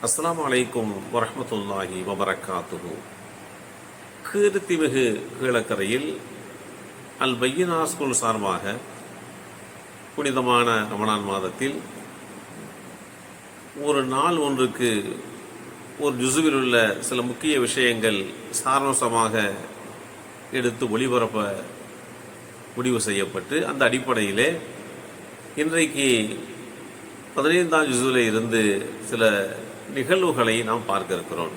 அஸ்லாம் அலைக்கும் வரமத்துல்லாஹி வபரக்காத்துகு கீர்த்திமிகு கீழக்கரையில் அல் பையனா ஸ்கூல் சார்பாக புனிதமான ரமணான் மாதத்தில் ஒரு நாள் ஒன்றுக்கு ஒரு ஜுசுவில் உள்ள சில முக்கிய விஷயங்கள் சாராம்சமாக எடுத்து ஒளிபரப்ப முடிவு செய்யப்பட்டு அந்த அடிப்படையிலே இன்றைக்கு பதினைந்தாம் ஜுசுவில் இருந்து சில நிகழ்வுகளை நாம் பார்க்க இருக்கிறோம்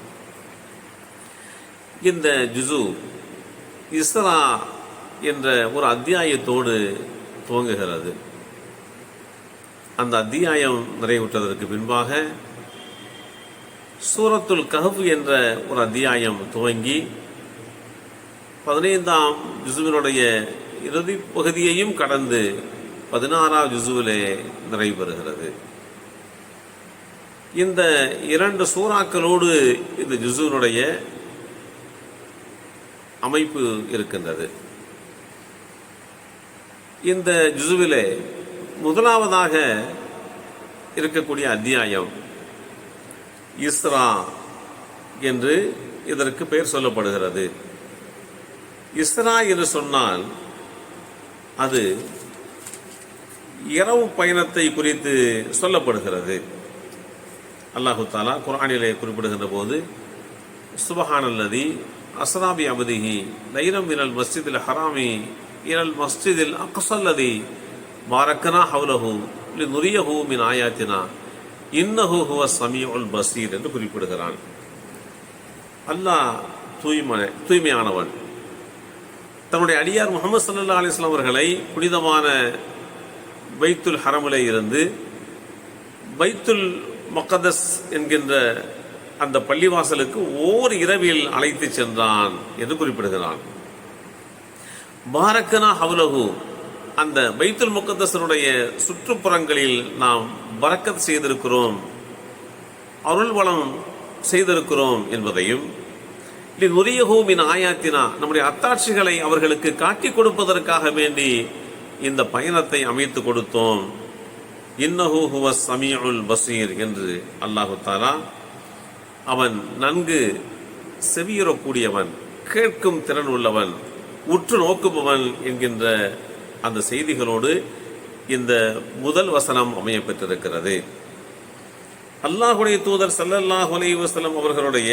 இந்த ஜுசு இஸ்ரா என்ற ஒரு அத்தியாயத்தோடு துவங்குகிறது. அந்த அத்தியாயம் நிறைவுற்றதற்கு பின்பாக சூரத்துல் கஹப் என்ற ஒரு அத்தியாயம் துவங்கி பதினைந்தாம் ஜுசுவினுடைய இறுதி பகுதியையும் கடந்து பதினாறாம் ஜுசுவிலே நிறைவு பெறுகிறது இந்த இரண்டு சூறாக்களோடு இந்த ஜுசுவினுடைய அமைப்பு இருக்கின்றது. இந்த ஜுசுவிலே முதலாவதாக இருக்கக்கூடிய அத்தியாயம் இஸ்ரா என்று இதற்கு பெயர் சொல்லப்படுகிறது. இஸ்ரா என்று சொன்னால் அது இரவு பயணத்தை குறித்து சொல்லப்படுகிறது. அல்லாஹு தாலா குரானிலே குறிப்பிடுகின்ற போது சுபஹானல்லதி அஸ்ராபி அபதிஹி லைரம் இரல் மஸ்ஜிதில் ஹராமி இரல் மஸ்ஜிதில் அக்சல்லதி பாரக்கனா ஹவுலஹு லி நுரிய மின் ஆயாத்தினா இன்னஹு ஹுவ சமீஉல் பசீர் என்று குறிப்பிடுகிறான். அல்லாஹ் தூய்மை தூய்மையானவன். தன்னுடைய அடியார் முகமது சல்லா அலிஸ்லாம் அவர்களை புனிதமான பைத்துல் ஹரமுலே இருந்து பைத்துல் மொக்கதஸ் என்கின்ற அந்த பள்ளிவாசலுக்கு ஓர் இரவில் அழைத்து சென்றான் என்று குறிப்பிடுகிறான். பாரக்கனா ஹவுலகு அந்த பைத்துல் முக்கத்தசனுடைய சுற்றுப்புறங்களில் நாம் பறக்கத் செய்திருக்கிறோம் அருள் வளம் செய்திருக்கிறோம் என்பதையும் நுரியகூமின் ஆயாத்தினா நம்முடைய அத்தாட்சிகளை அவர்களுக்கு காட்டி கொடுப்பதற்காக வேண்டி இந்த பயணத்தை அமைத்து கொடுத்தோம். இன்னஹு ஹுவ சமீஉல் பசீர் என்று அல்லாஹு தாலா அவன் நன்கு செவியுறக்கூடியவன் கேட்கும் திறன் உள்ளவன் உற்று நோக்குபவன் என்கின்ற அந்த செய்திகளோடு இந்த முதல் வசனம் அமைய பெற்றிருக்கிறது அல்லாஹுடைய தூதர் சல்லல்லாஹ் அலைஹி அவர்களுடைய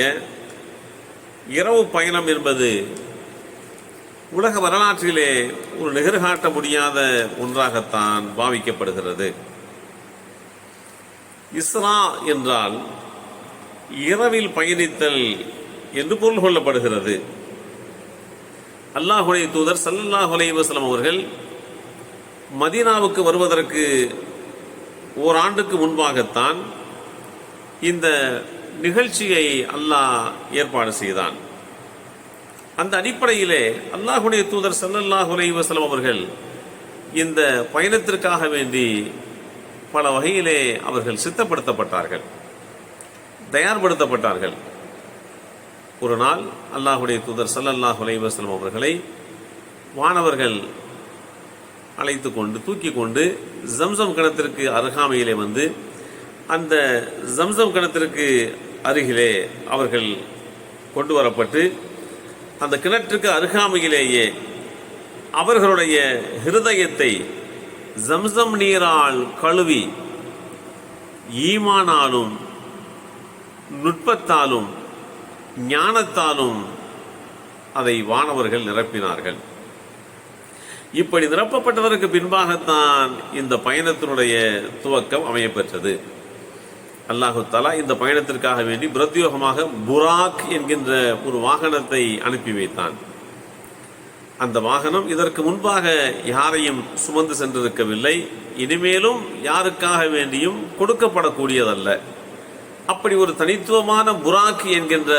இரவு பயணம் என்பது உலக வரலாற்றிலே ஒரு நிகழ்காட்ட முடியாத ஒன்றாகத்தான் பாவிக்கப்படுகிறது. இஸ்ரா என்றால் இரவில் பயணித்தல் என்று பொருள் கொள்ளப்படுகிறது. அல்லாஹுடைய தூதர் சல்லல்லாஹ் அலைவசலம் அவர்கள் மதீனாவுக்கு வருவதற்கு ஓராண்டுக்கு முன்பாகத்தான் இந்த நிகழ்ச்சியை அல்லாஹ் ஏற்பாடு செய்தான். அந்த அடிப்படையிலே அல்லாஹுடைய தூதர் சல்லல்லாஹ் அலைவசலம் அவர்கள் இந்த பயணத்திற்காக வேண்டி பல வகையிலே அவர்கள் சித்தப்படுத்தப்பட்டார்கள். தயார்படுத்தப்பட்டார்கள். ஒரு நாள் அல்லாஹுடைய தூதர் சல்லல்லாஹ் அலைவாஸ்லம் அவர்களை வானவர்கள் அழைத்து கொண்டு தூக்கி கொண்டு ஜம்சம் கிணத்திற்கு அருகாமையிலே வந்து அந்த ஜம்சம் கிணத்திற்கு அருகிலே அவர்கள் கொண்டு வரப்பட்டு அந்த கிணற்றுக்கு அருகாமையிலேயே அவர்களுடைய ஹிருதயத்தை ஜம்சம் நீரால் கழுவி ஈமானாலும் நுட்பத்தாலும் ஞானத்தாலும் அதை வானவர்கள் நிரப்பினார்கள். இப்படி நிரப்பப்பட்டதற்கு பின்பாகத்தான் இந்த பயணத்தினுடைய துவக்கம் அமையப்பெற்றது. அல்லாஹு தலா இந்த பயணத்திற்காக வேண்டி பிரத்யோகமாக புராக் என்கின்ற ஒரு வாகனத்தை அனுப்பி வைத்தான். அந்த வாகனம் இதற்கு முன்பாக யாரையும் சுமந்து சென்றிருக்கவில்லை. இனிமேலும் யாருக்காக வேண்டியும் கொடுக்கப்படக்கூடியதல்ல. அப்படி ஒரு தனித்துவமான புராக் என்கின்ற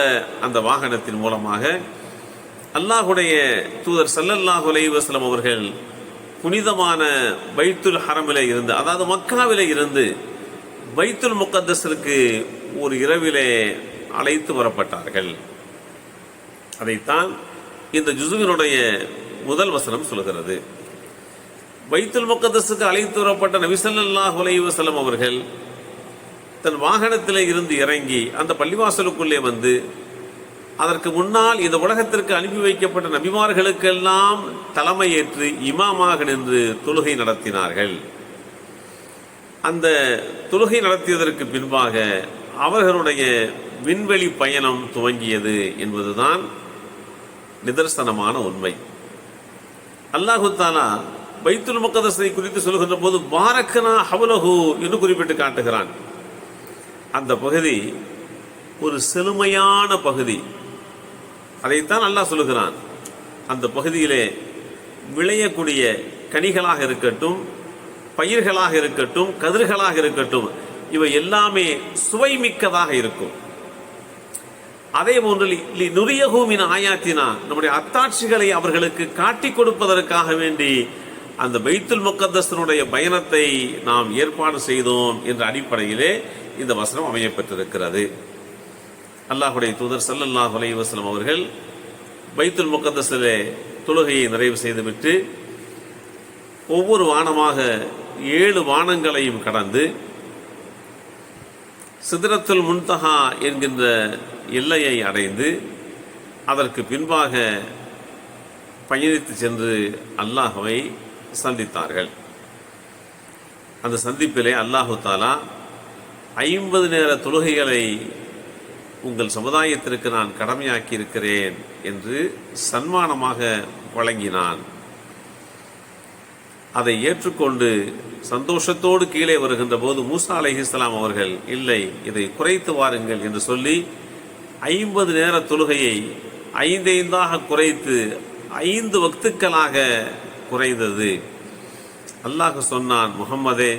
அந்த வாகனத்தின் மூலமாக அல்லாஹுடைய தூதர் சல்லல்லாஹு அலைவாஸ்லம் அவர்கள் புனிதமான பைத்துல் ஹரமிலே இருந்து அதாவது மக்காவிலே இருந்து பைத்துல் முக்கத்தஸிற்கு ஒரு இரவிலே அழைத்து வரப்பட்டார்கள். அதைத்தான் இந்த ஜுசுவினுடைய முதல் வசனம் சொல்கிறது வைத்துல் முக்கதஸுக்கு அழைத்து வரப்பட்ட நபிசல்லாஹ் உலைவசலம் அவர்கள் தன் வாகனத்திலே இருந்து இறங்கி அந்த பள்ளிவாசலுக்குள்ளே வந்து அதற்கு முன்னால் இந்த உலகத்திற்கு அனுப்பி வைக்கப்பட்ட நபிமார்களுக்கெல்லாம் தலைமையேற்று இமாமாக நின்று தொழுகை நடத்தினார்கள். அந்த தொழுகை நடத்தியதற்கு பின்பாக அவர்களுடைய விண்வெளி பயணம் துவங்கியது என்பதுதான் நிதர்சனமான உண்மை. அல்லாஹு தாலா பைத்துல் முக்கதஸை குறித்து சொல்கின்ற போது பாரக்கனா ஹவலஹு என்று குறிப்பிட்டு காட்டுகிறான். அந்த பகுதி ஒரு செழுமையான பகுதி. அதைத்தான் அல்லாஹ் சொல்லுகிறான். அந்த பகுதியிலே விளையக்கூடிய கனிகளாக இருக்கட்டும் பயிர்களாக இருக்கட்டும் கதிர்களாக இருக்கட்டும் இவை எல்லாமே சுவைமிக்கதாக இருக்கும். அதே போன்று லி- நுரியகூமின் ஆயாத்தினா நம்முடைய அத்தாட்சிகளை அவர்களுக்கு காட்டிக் கொடுப்பதற்காக வேண்டி அந்த பைத்துல் முக்கத்தஸ்தனுடைய பயணத்தை நாம் ஏற்பாடு செய்தோம் என்ற அடிப்படையிலே இந்த வசனம் அமையப்பெற்றிருக்கிறது. அல்லாஹுடைய தூதர் சல்லல்லாஹ் அலைஹி வஸல்லம் அவர்கள் பைத்துல் முக்கத்தஸிலே தொழுகையை நிறைவு செய்துவிட்டு ஒவ்வொரு வானமாக ஏழு வானங்களையும் கடந்து சிதறத்துல் முன்தஹா என்கின்ற எல்லையை அடைந்து அதற்கு பின்பாக பயணித்து சென்று அல்லாஹுவை சந்தித்தார்கள். அந்த சந்திப்பிலே அல்லாஹு தாலா ஐம்பது நேர தொழுகைகளை உங்கள் சமுதாயத்திற்கு நான் கடமையாக்கி இருக்கிறேன் என்று சன்மானமாக வழங்கினான். அதை ஏற்றுக்கொண்டு சந்தோஷத்தோடு கீழே வருகின்ற போது மூசா அலஹிஸ்லாம் அவர்கள் இல்லை இதை குறைத்து வாருங்கள் என்று சொல்லி ஐம்பது நேர தொழுகையை ஐந்தைந்தாக குறைத்து ஐந்து வக்துக்களாக குறைந்தது. அல்லாஹ் சொன்னான் முகம்மதே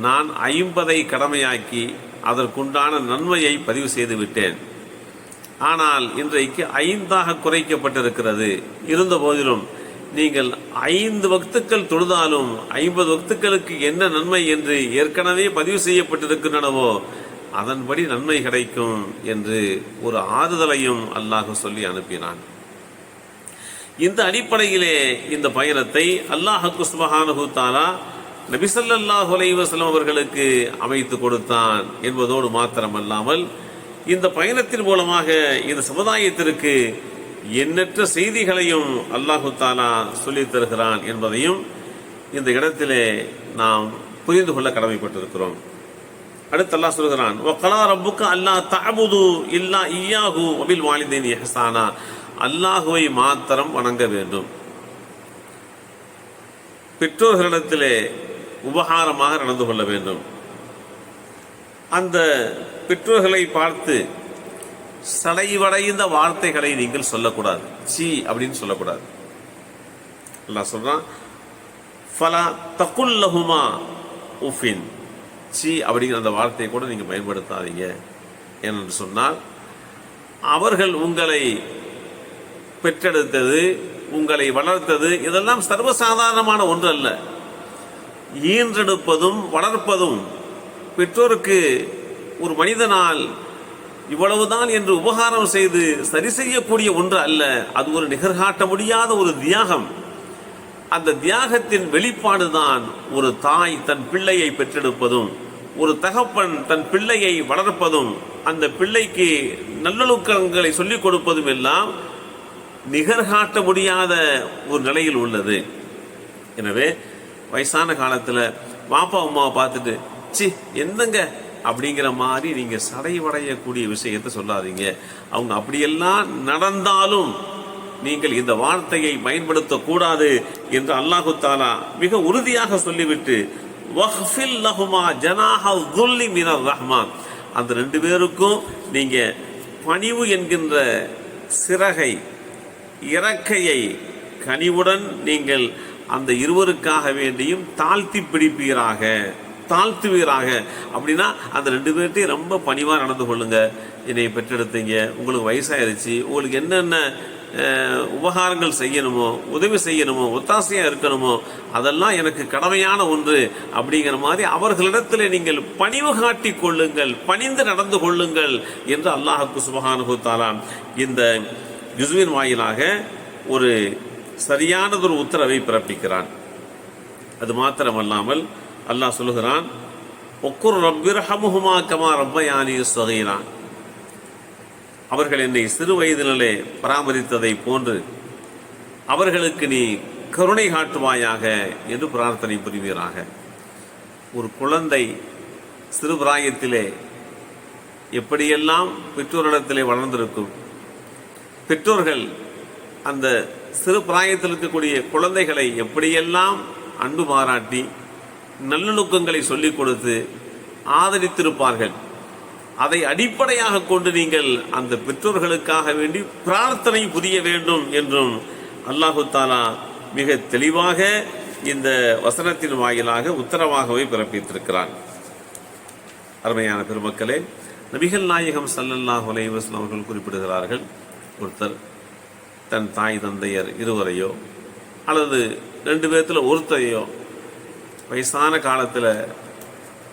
நான் ஐம்பதை கடமையாக்கி அதற்குண்டான நன்மையை பதிவு செய்து விட்டேன். ஆனால் இன்றைக்கு ஐந்தாக குறைக்கப்பட்டிருக்கிறது. இருந்த போதிலும் நீங்கள் ஐந்து வக்துக்கள் தொழுதாலும் ஐம்பது வக்துக்களுக்கு என்ன நன்மை என்று ஏற்கனவே பதிவு செய்யப்பட்டிருக்கின்றனவோ அதன்படி நன்மை கிடைக்கும் என்று ஒரு ஆறுதலையும் அல்லாஹ் சொல்லி அனுப்பினான். இந்த அடிப்படையிலே இந்த பயணத்தை அல்லாஹுக்கு சுபஹானஹு தாலா நபிசல்லாஹ் அலைவாஸ்லம் அவர்களுக்கு அமைத்து கொடுத்தான் என்பதோடு மாத்திரமல்லாமல் இந்த பயணத்தின் மூலமாக இந்த சமுதாயத்திற்கு எண்ணற்ற செய்திகளையும் அல்லாஹு தாலா சொல்லித் தருகிறான் என்பதையும் இந்த இடத்திலே நாம் புரிந்து கொள்ள கடமைப்பட்டிருக்கிறோம். அடுத்து அல்லாஹ் சொல்கிறான் வக்கலா ரப்புக்கு அல்லாஹ் தபுது இல்லா இய்யாஹு அபில் வாலிதைன் எஹசானா அல்லாஹுவை மாத்திரம் வணங்க வேண்டும். பெற்றோர்களிடத்திலே உபகாரமாக நடந்து கொள்ள வேண்டும். அந்த பெற்றோர்களை பார்த்து சடைவடைந்த வார்த்தைகளை நீங்கள் சொல்லக்கூடாது. சி அப்படின்னு சொல்லக்கூடாது. அல்லாஹ் சொல்கிறான் ஃபலா தகுல்லஹுமா உஃபின். சி அப்படிங்கிற அந்த வார்த்தையை கூட நீங்கள் பயன்படுத்தாதீங்க என்று சொன்னால் அவர்கள் உங்களை பெற்றெடுத்தது உங்களை வளர்த்தது இதெல்லாம் சர்வசாதாரணமான ஒன்று அல்ல. ஈன்றெடுப்பதும் வளர்ப்பதும் பெற்றோருக்கு ஒரு மனிதனால் இவ்வளவுதான் என்று உபகாரம் செய்து சரி செய்யக்கூடிய ஒன்று அல்ல. அது ஒரு நிகர்காட்ட முடியாத ஒரு தியாகம். அந்த தியாகத்தின் வெளிப்பாடுதான் ஒரு தாய் தன் பிள்ளையை பெற்றெடுப்பதும் ஒரு தகப்பன் தன் பிள்ளையை வளர்ப்பதும் அந்த பிள்ளைக்கு நல்லொழுக்கங்களை சொல்லிக் கொடுப்பதும் எல்லாம் நிகர்காட்ட முடியாத ஒரு நிலையில் உள்ளது. எனவே வயசான காலத்தில் பாப்பா அம்மாவை பார்த்துட்டு சி என்னங்க? அப்படிங்கிற மாதிரி நீங்கள் சடைவடையக்கூடிய விஷயத்தை சொல்லாதீங்க. அவங்க அப்படியெல்லாம் நடந்தாலும் நீங்கள் இந்த வார்த்தையை பயன்படுத்தக்கூடாது என்று அல்லாஹு தாலா மிக உறுதியாக சொல்லிவிட்டு வஹ்ஃபில் லஹுமா ஜனாஹ துல்லி மினர் ரஹ்மான். அந்த ரெண்டு பேருக்கும் நீங்க பணிவு என்கின்ற சிறகை இறக்கையை கனிவுடன் நீங்கள் அந்த இருவருக்காக வேண்டியும் தாழ்த்தி பிடிப்பீராக தாழ்த்துவீராக. அப்படின்னா அந்த ரெண்டு பேர்ட்டையும் ரொம்ப பணிவாக நடந்து கொள்ளுங்க. என்னை பெற்றெடுத்தீங்க. உங்களுக்கு வயசாயிருச்சு. உங்களுக்கு என்னென்ன உபகாரங்கள் செய்யணுமோ உதவி செய்யணுமோ ஒத்தாசையாக இருக்கணுமோ அதெல்லாம் எனக்கு கடமையான ஒன்று அப்படிங்கிற மாதிரி அவர்களிடத்தில் நீங்கள் பணிவு காட்டி கொள்ளுங்கள் பணிந்து நடந்து கொள்ளுங்கள் என்று அல்லாஹுக்கு சுபகானுகுத்தாலாம் இந்த ஜுஸ்வின் வாயிலாக ஒரு சரியானதொரு உத்தரவை பிறப்பிக்கிறான். அது மாத்திரமல்லாமல் அல்லாஹ் சொல்லுகிறான் ஒக்குர் ரப்பிர் ஹமுஹுமா கமா ரப்பயானி சகீரான் அவர்கள் என்னை சிறு வயதினிலே பராமரித்ததை போன்று அவர்களுக்கு நீ கருணை காட்டுவாயாக என்று பிரார்த்தனை புரிவீராக. ஒரு குழந்தை சிறு பிராயத்திலே எப்படியெல்லாம் பெற்றோரிடத்திலே வளர்ந்திருக்கும் பெற்றோர்கள் அந்த சிறு பிராயத்தில் இருக்கக்கூடிய குழந்தைகளை எப்படியெல்லாம் அன்பு பாராட்டி நல்லொழுக்கங்களை சொல்லிக் கொடுத்து ஆதரித்திருப்பார்கள் அதை அடிப்படையாக கொண்டு நீங்கள் அந்த பெற்றோர்களுக்காக வேண்டி பிரார்த்தனை புரிய வேண்டும் என்றும் அல்லாஹு தாலா மிக தெளிவாக இந்த வசனத்தின் வாயிலாக உத்தரவாகவே பிறப்பித்திருக்கிறான். அருமையான பெருமக்களே நபிகள் நாயகம் சல்லல்லாஹ் அலைஹி அவர்கள் குறிப்பிடுகிறார்கள் ஒருத்தர் தன் தாய் தந்தையர் இருவரையோ அல்லது ரெண்டு பேர்த்தில் ஒருத்தரையோ வயசான காலத்தில்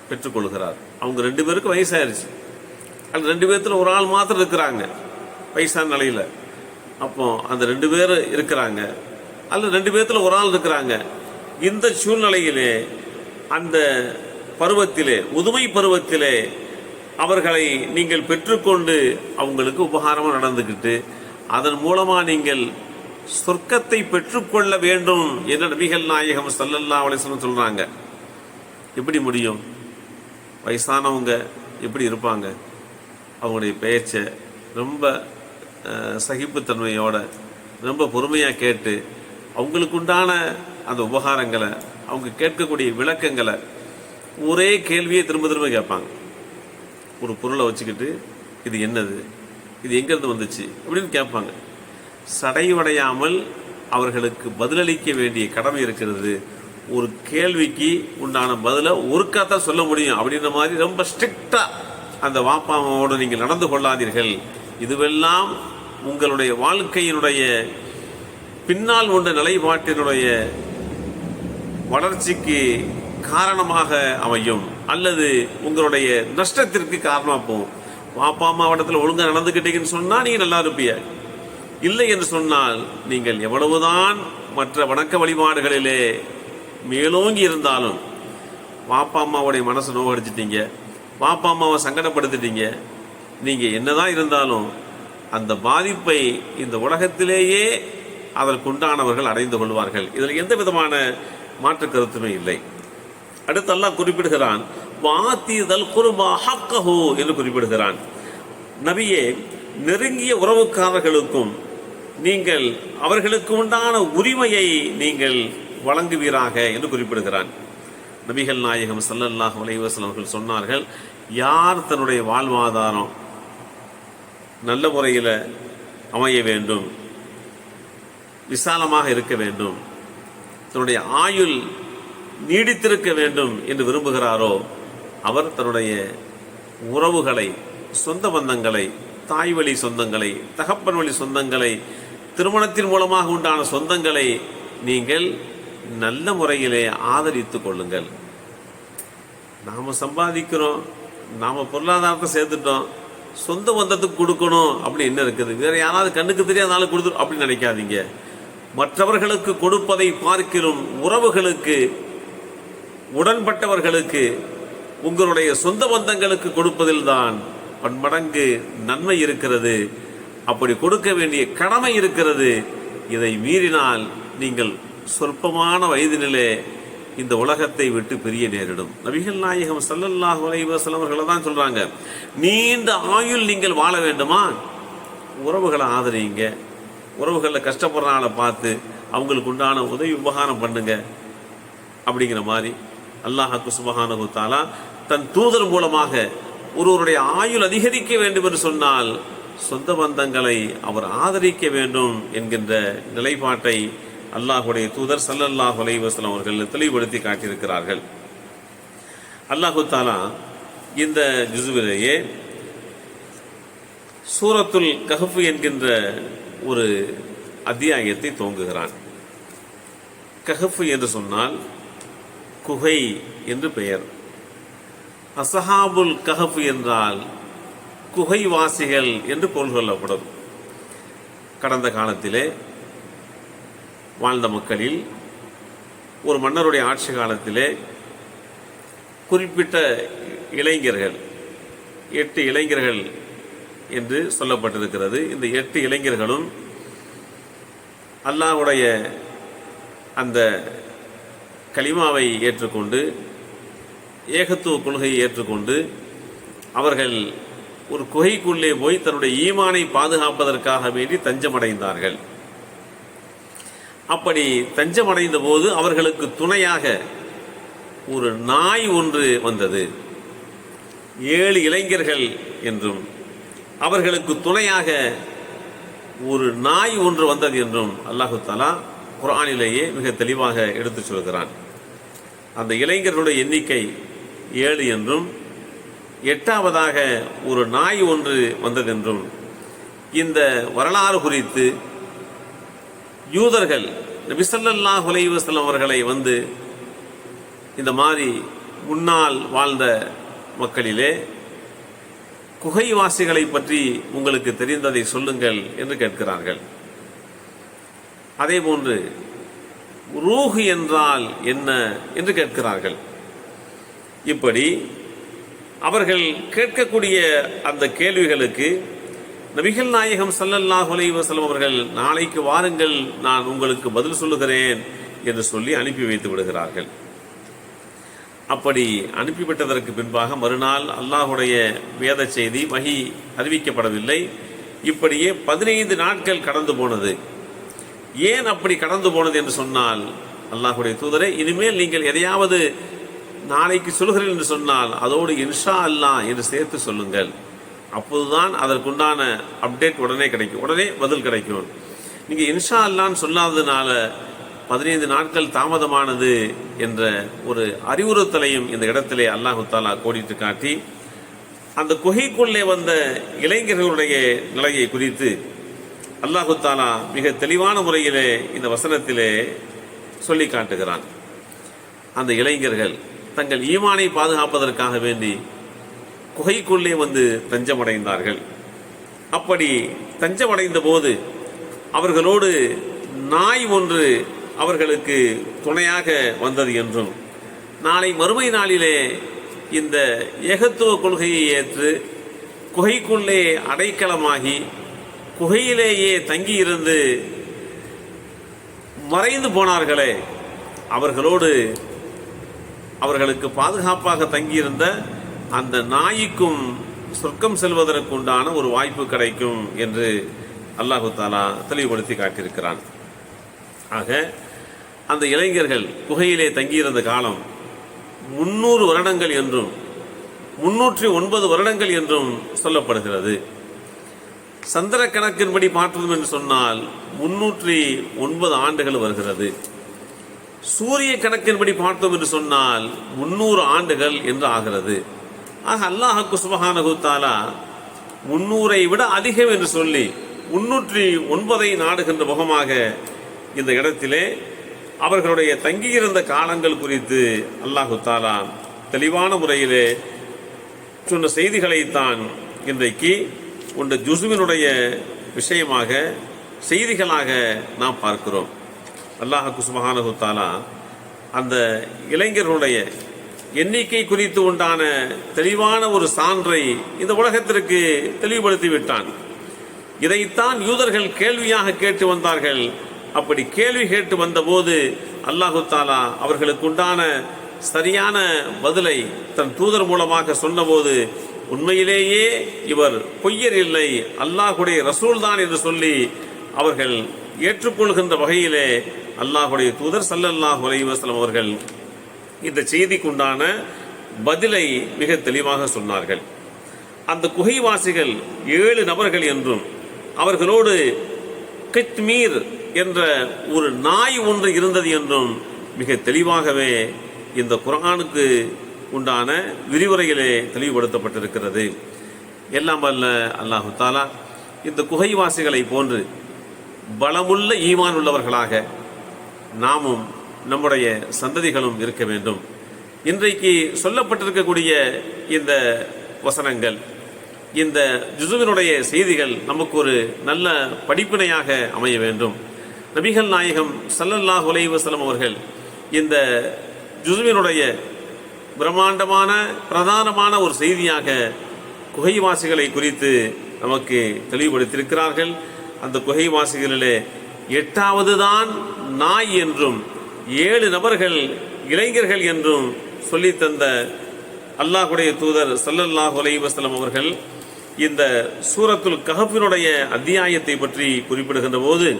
பெற்றுக்கொள்கிறார். அவங்க ரெண்டு பேருக்கும் வயசாயிருச்சு. அது ரெண்டு பேர்த்தில் ஒரு ஆள் மாத்திரம் இருக்கிறாங்க. வயசான நிலையில். அப்போ அந்த ரெண்டு பேர் இருக்கிறாங்க. அல்ல ரெண்டு பேர்த்தில் ஒரு ஆள் இருக்கிறாங்க. இந்த சூழ்நிலையிலே அந்த பருவத்திலே முதுமை பருவத்திலே அவர்களை நீங்கள் பெற்றுக்கொண்டு அவங்களுக்கு உபகாரமாக நடந்துக்கிட்டு அதன் மூலமாக நீங்கள் சொர்க்கத்தை பெற்றுக்கொள்ள வேண்டும் என்று நபிகள் நாயகம் சல்லல்லா அலிஸ்லம் சொல்கிறாங்க எப்படி முடியும்? வயசானவங்க எப்படி இருப்பாங்க? அவங்களுடைய பேச்சை ரொம்ப அஹ், சகிப்புத்தன்மையோட ரொம்ப பொறுமையாக கேட்டு அவங்களுக்குண்டான அந்த உபகாரங்களை அவங்க கேட்கக்கூடிய விளக்கங்களை ஒரே கேள்வியை திரும்ப திரும்ப கேட்பாங்க. ஒரு பொருளை வச்சுக்கிட்டு இது என்னது? இது எங்கேருந்து வந்துச்சு? அப்படின்னு கேட்பாங்க. சடைவடையாமல் அவர்களுக்கு பதிலளிக்க வேண்டிய கடமை இருக்கிறது. ஒரு கேள்விக்கு உண்டான பதிலை ஒருக்காக தான் சொல்ல முடியும் அப்படின்ற மாதிரி ரொம்ப ஸ்ட்ரிக்டாக அந்த வாப்பாவோடு நீங்கள் நடந்து கொள்ளாதீர்கள். இதுவெல்லாம் உங்களுடைய வாழ்க்கையினுடைய பின்னால் உண்ட நிலைப்பாட்டினுடைய வளர்ச்சிக்கு காரணமாக அமையும். அல்லது உங்களுடைய நஷ்டத்திற்கு காரணமாக போகும். வாப்பா அம்மா இடத்துல ஒழுங்காக நடந்துக்கிட்டீங்கன்னு சொன்னால் நீங்கள் நல்லா இருப்பீங்க. இல்லை என்று சொன்னால் நீங்கள் எவ்வளவுதான் மற்ற வணக்க வழிபாடுகளிலே மேலோங்கி இருந்தாலும் வாப்பா அம்மாவுடைய மனசை நோவடிச்சிட்டீங்க பாப்பா அம்மாவை சங்கடப்படுத்திட்டீங்க. நீங்கள் என்னதான் இருந்தாலும் அந்த பாதிப்பை இந்த உலகத்திலேயே அதற்குண்டானவர்கள் அடைந்து கொள்வார்கள். இதில் எந்த விதமான மாற்று கருத்துமே இல்லை. அடுத்தெல்லாம் குறிப்பிடுகிறான் வாத்திதல் குருமா குருபா என்று குறிப்பிடுகிறான். நபியே நெருங்கிய உறவுக்காரர்களுக்கும் நீங்கள் அவர்களுக்கு உண்டான உரிமையை நீங்கள் வழங்குவீராக என்று குறிப்பிடுகிறான். நபிகள் நாயகம் சல்லல்லாஹ் அலைஹி அவர்கள் சொன்னார்கள் யார் தன்னுடைய வாழ்வாதாரம் நல்ல முறையில் அமைய வேண்டும் விசாலமாக இருக்க வேண்டும் தன்னுடைய ஆயுள் நீடித்திருக்க வேண்டும் என்று விரும்புகிறாரோ அவர் தன்னுடைய உறவுகளை சொந்த பந்தங்களை தாய் வழி சொந்தங்களை தகப்பன் வழி சொந்தங்களை திருமணத்தின் மூலமாக உண்டான சொந்தங்களை நீங்கள் நல்ல முறையிலே ஆதரித்துக் கொள்ளுங்கள். நாம் சம்பாதிக்கிறோம் நாம் பொருளாதாரத்தை சேர்த்துட்டோம் சொந்த பந்தத்துக்கு கொடுக்கணும் அப்படின்னு என்ன இருக்குது? வேறு யாராவது கண்ணுக்கு தெரியாத கொடுத்து அப்படின்னு நினைக்காதீங்க. மற்றவர்களுக்கு கொடுப்பதை பார்க்கிறோம் உறவுகளுக்கு உடன்பட்டவர்களுக்கு உங்களுடைய சொந்த பந்தங்களுக்கு கொடுப்பதில் தான் பன்மடங்கு நன்மை இருக்கிறது. அப்படி கொடுக்க வேண்டிய கடமை இருக்கிறது. இதை மீறினால் நீங்கள் சொற்பமான வயதினிலே இந்த உலகத்தை விட்டு பிரிய நேரிடும். நபிகள் நாயகம் சல்லல்லாஹ் அலைஹி அவர்களை தான் சொல்கிறாங்க நீண்ட ஆயுள் நீங்கள் வாழ வேண்டுமா? உறவுகளை ஆதரிங்க. உறவுகளில் கஷ்டப்படுற பார்த்து அவங்களுக்கு உண்டான உதவி உபகாரம் பண்ணுங்க. அப்படிங்கிற மாதிரி அல்லாஹாக்கு சுபகான தஆலா தன் தூதர் மூலமாக ஒருவருடைய ஆயுள் அதிகரிக்க வேண்டும் என்று சொன்னால் சொந்த பந்தங்களை அவர் ஆதரிக்க வேண்டும் என்கின்ற நிலைப்பாட்டை அல்லாஹுடைய தூதர் சல்லல்லாஹ் அலைவாஸ்லாம் அவர்கள் தெளிவுபடுத்தி காட்டியிருக்கிறார்கள். அல்லாஹு தாலா இந்த ஜுசுவிலேயே சூரத்துல் கஹஃபு என்கின்ற ஒரு அத்தியாயத்தை தோங்குகிறான். கஹஃபு என்று சொன்னால் குகை என்று பெயர். அசஹாபுல் கஹஃப் என்றால் குகைவாசிகள் என்று பொருள் கொள்ளப்படும் கடந்த காலத்திலே வாழ்ந்த மக்களில் ஒரு மன்னருடைய ஆட்சி காலத்திலே குறிப்பிட்ட இளைஞர்கள் எட்டு இளைஞர்கள் என்று சொல்லப்பட்டிருக்கிறது. இந்த எட்டு இளைஞர்களும் அல்லாஹ்வுடைய அந்த கலிமாவை ஏற்றுக்கொண்டு ஏகத்துவ கொள்கையை ஏற்றுக்கொண்டு அவர்கள் ஒரு குகைக்குள்ளே போய் தன்னுடைய ஈமானை பாதுகாப்பதற்காக வேண்டி தஞ்சமடைந்தார்கள். அப்படி தஞ்சமடைந்த போது அவர்களுக்கு துணையாக ஒரு நாய் ஒன்று வந்தது. ஏழு இளைஞர்கள் என்றும் அவர்களுக்கு துணையாக ஒரு நாய் ஒன்று வந்தது என்றும் அல்லாஹு தாலா குரானிலேயே மிக தெளிவாக எடுத்துச் சொல்கிறான். அந்த இளைஞர்களுடைய எண்ணிக்கை ஏழு என்றும் எட்டாவதாக ஒரு நாய் ஒன்று வந்ததென்றும் இந்த வரலாறு குறித்து யூதர்கள் நபிசல்லா ஹுலைவசலம் அவர்களை வந்து இந்த மாதிரி முன்னால் வாழ்ந்த மக்களிலே குகைவாசிகளை பற்றி உங்களுக்கு தெரிந்ததை சொல்லுங்கள் என்று கேட்கிறார்கள். அதே போன்று ரூஹ் என்றால் என்ன என்று கேட்கிறார்கள். இப்படி அவர்கள் கேட்கக்கூடிய அந்த கேள்விகளுக்கு நபிகள் நாயகம் ஸல்லல்லாஹு அலைஹி அவர்கள் நாளைக்கு வாருங்கள் நான் உங்களுக்கு பதில் சொல்லுகிறேன் என்று சொல்லி அனுப்பி வைத்து விடுகிறார்கள். அப்படி அனுப்பிவிட்டதற்கு பின்பாக மறுநாள் அல்லாஹுடைய வேத செய்தி வகி அறிவிக்கப்படவில்லை. இப்படியே பதினைந்து நாட்கள் கடந்து போனது. ஏன் அப்படி கடந்து போனது என்று சொன்னால் அல்லாஹுடைய தூதரை இனிமேல் நீங்கள் எதையாவது நாளைக்கு சொல்கிறேன் என்று சொன்னால் அதோடு இன்ஷா அல்லாஹ் என்று சேர்த்து சொல்லுங்கள். அப்போதுதான் அதற்குண்டான அப்டேட் உடனே கிடைக்கும். உடனே பதில் கிடைக்கும். நீங்கள் இன்ஷா அல்லான்னு சொல்லாததுனால பதினைந்து நாட்கள் தாமதமானது என்ற ஒரு அறிவுறுத்தலையும் இந்த இடத்திலே அல்லாஹு தாலா கோடிட்டு காட்டி அந்த குகைக்குள்ளே வந்த இளைஞர்களுடைய நிலையை குறித்து அல்லாஹு தாலா மிக தெளிவான முறையிலே இந்த வசனத்திலே சொல்லி காட்டுகிறான். அந்த இளைஞர்கள் தங்கள் ஈமானை பாதுகாப்பதற்காக வேண்டி குகைக்குள்ளே வந்து தஞ்சமடைந்தார்கள். அப்படி தஞ்சமடைந்த போது அவர்களோடு நாய் ஒன்று அவர்களுக்கு துணையாக வந்தது என்றும் நாளை மறுமை நாளிலே இந்த ஏகத்துவ கொள்கையை ஏற்று குகைக்குள்ளே அடைக்கலமாகி குகையிலேயே தங்கியிருந்து மறைந்து போனார்களே அவர்களோடு அவர்களுக்கு பாதுகாப்பாக தங்கியிருந்த அந்த நாய்க்கும் சொர்க்கம் செல்வதற்குண்டான ஒரு வாய்ப்பு கிடைக்கும் என்று அல்லாஹு தாலா தெளிவுபடுத்தி காட்டியிருக்கிறான். ஆக அந்த இளைஞர்கள் குகையிலே தங்கியிருந்த காலம் முன்னூறு வருடங்கள் என்றும் முன்னூற்றி ஒன்பது வருடங்கள் என்றும் சொல்லப்படுகிறது. சந்திர கணக்கின்படி பார்த்தோம் என்று சொன்னால் முன்னூற்றி ஒன்பது ஆண்டுகள் வருகிறது. சூரிய கணக்கின்படி பார்த்தோம் என்று சொன்னால் முன்னூறு ஆண்டுகள் என்று ஆகிறது. ஆக அல்லாஹக்கு சுபஹானஹு குத்தாலா முன்னூரை விட அதிகம் என்று சொல்லி முன்னூற்றி ஒன்பதை நாடுகின்ற முகமாக இந்த இடத்திலே அவர்களுடைய தங்கியிருந்த காலங்கள் குறித்து அல்லாஹு தாலா தெளிவான முறையிலே சொன்ன செய்திகளைத்தான் இன்றைக்கு உண்ட ஜுசுவினுடைய விஷயமாக செய்திகளாக நாம் பார்க்கிறோம். அல்லாஹ் சுபஹானஹு தாலா அந்த இளைஞர்களுடைய எண்ணிக்கை குறித்து உண்டான தெளிவான ஒரு சான்றை இந்த உலகத்திற்கு தெளிவுபடுத்தி விட்டான். இதைத்தான் யூதர்கள் கேள்வியாக கேட்டு வந்தார்கள். அப்படி கேள்வி கேட்டு வந்தபோது அல்லாஹு தாலா அவர்களுக்குண்டான சரியான பதிலை தன் தூதர் மூலமாக சொன்னபோது உண்மையிலேயே இவர் பொய்யர் இல்லை அல்லாஹுடைய ரசூல் தான் என்று சொல்லி அவர்கள் ஏற்றுக்கொள்கின்ற வகையிலே அல்லாஹுடைய தூதர் சல்லல்லாஹ் அலைஹி அவர்கள் இந்த செய்திக்குண்டான பதிலை மிக தெளிவாக சொன்னார்கள். அந்த குகைவாசிகள் ஏழு நபர்கள் என்றும் அவர்களோடு கித்மீர் என்ற ஒரு நாய் ஒன்று இருந்தது என்றும் மிக தெளிவாகவே இந்த குரானுக்கு உண்டான விரிவுரையிலே தெளிவுபடுத்தப்பட்டிருக்கிறது. எல்லாம் அல்ல அல்லாஹு தாலா இந்த குகைவாசிகளை போன்று பலமுள்ள ஈமான் உள்ளவர்களாக நாமும் நம்முடைய சந்ததிகளும் இருக்க வேண்டும். இன்றைக்கு சொல்லப்பட்டிருக்கக்கூடிய இந்த வசனங்கள் இந்த ஜுசுவினுடைய செய்திகள் நமக்கு ஒரு நல்ல படிப்பினையாக அமைய வேண்டும். நபிகள் நாயகம் சல்லல்லாஹ் உலைவசலம் அவர்கள் இந்த ஜுசுவினுடைய பிரம்மாண்டமான பிரதானமான ஒரு செய்தியாக குகைவாசிகளை குறித்து நமக்கு தெளிவுபடுத்தியிருக்கிறார்கள். அந்த குகைவாசிகளிலே எட்டாவது தான் நாய் என்றும் ஏழு நபர்கள் இளைஞர்கள் என்றும் சொல்லித்தந்த அல்லாஹுடைய தூதர் சல்லல்லாஹ் அலைஹி அவர்கள் இந்த சூரத்துல் கஹப்பினுடைய அத்தியாயத்தை பற்றி குறிப்பிடுகின்ற போது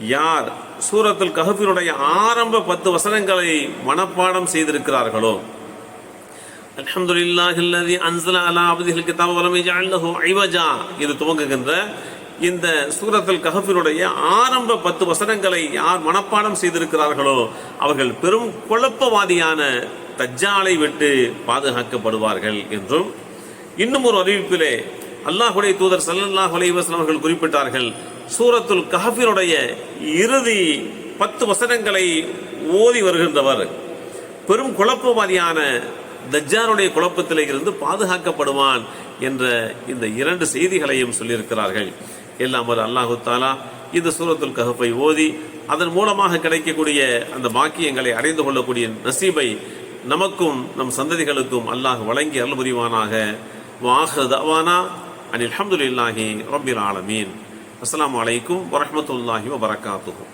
யார் சூரத்துல் கஹப்பினுடைய ஆரம்ப பத்து வசனங்களை மனப்பாடம் செய்திருக்கிறார்களோ? அல்ஹம்துலில்லாஹில்லதி அன்சலா அலா அப்திஹில் கிதாப வலமை ஐவஜா இது துவங்குகின்ற இந்த சூரத்துல் கஹஃபினுடைய ஆரம்ப பத்து வசனங்களை யார் மனப்பாடம் செய்திருக்கிறார்களோ அவர்கள் பெரும் குழப்பவாதியான தஜ்ஜாலை விட்டு பாதுகாக்கப்படுவார்கள் என்றும் இன்னும் ஒரு அறிவிப்பிலே அல்லாஹுடைய தூதர் சல்லல்லாஹ் அலைவாஸ்லாம் அவர்கள் குறிப்பிட்டார்கள் சூரத்துல் கஹஃபினுடைய இறுதி பத்து வசனங்களை ஓதி வருகின்றவர். பெரும் குழப்பவாதியான தஜ்ஜானுடைய குழப்பத்திலே இருந்து பாதுகாக்கப்படுவான் என்ற இந்த இரண்டு செய்திகளையும் சொல்லியிருக்கிறார்கள். எல்லாம் ஒரு அல்லாஹு தாலா இந்த சூரத்துல் கஹஃபை ஓதி அதன் மூலமாக கிடைக்கக்கூடிய அந்த பாக்கியங்களை அடைந்து கொள்ளக்கூடிய நசீபை நமக்கும் நம் சந்ததிகளுக்கும் அல்லாஹ் வழங்கி அருள் புரிவானாக. வாஹ் தவானா அனில் அஹமதுல்லாஹி ரபில் ஆலமீன். அஸ்லாம் வலைக்கும் வரமத்துல்லாஹி வபரகாத்துஹு.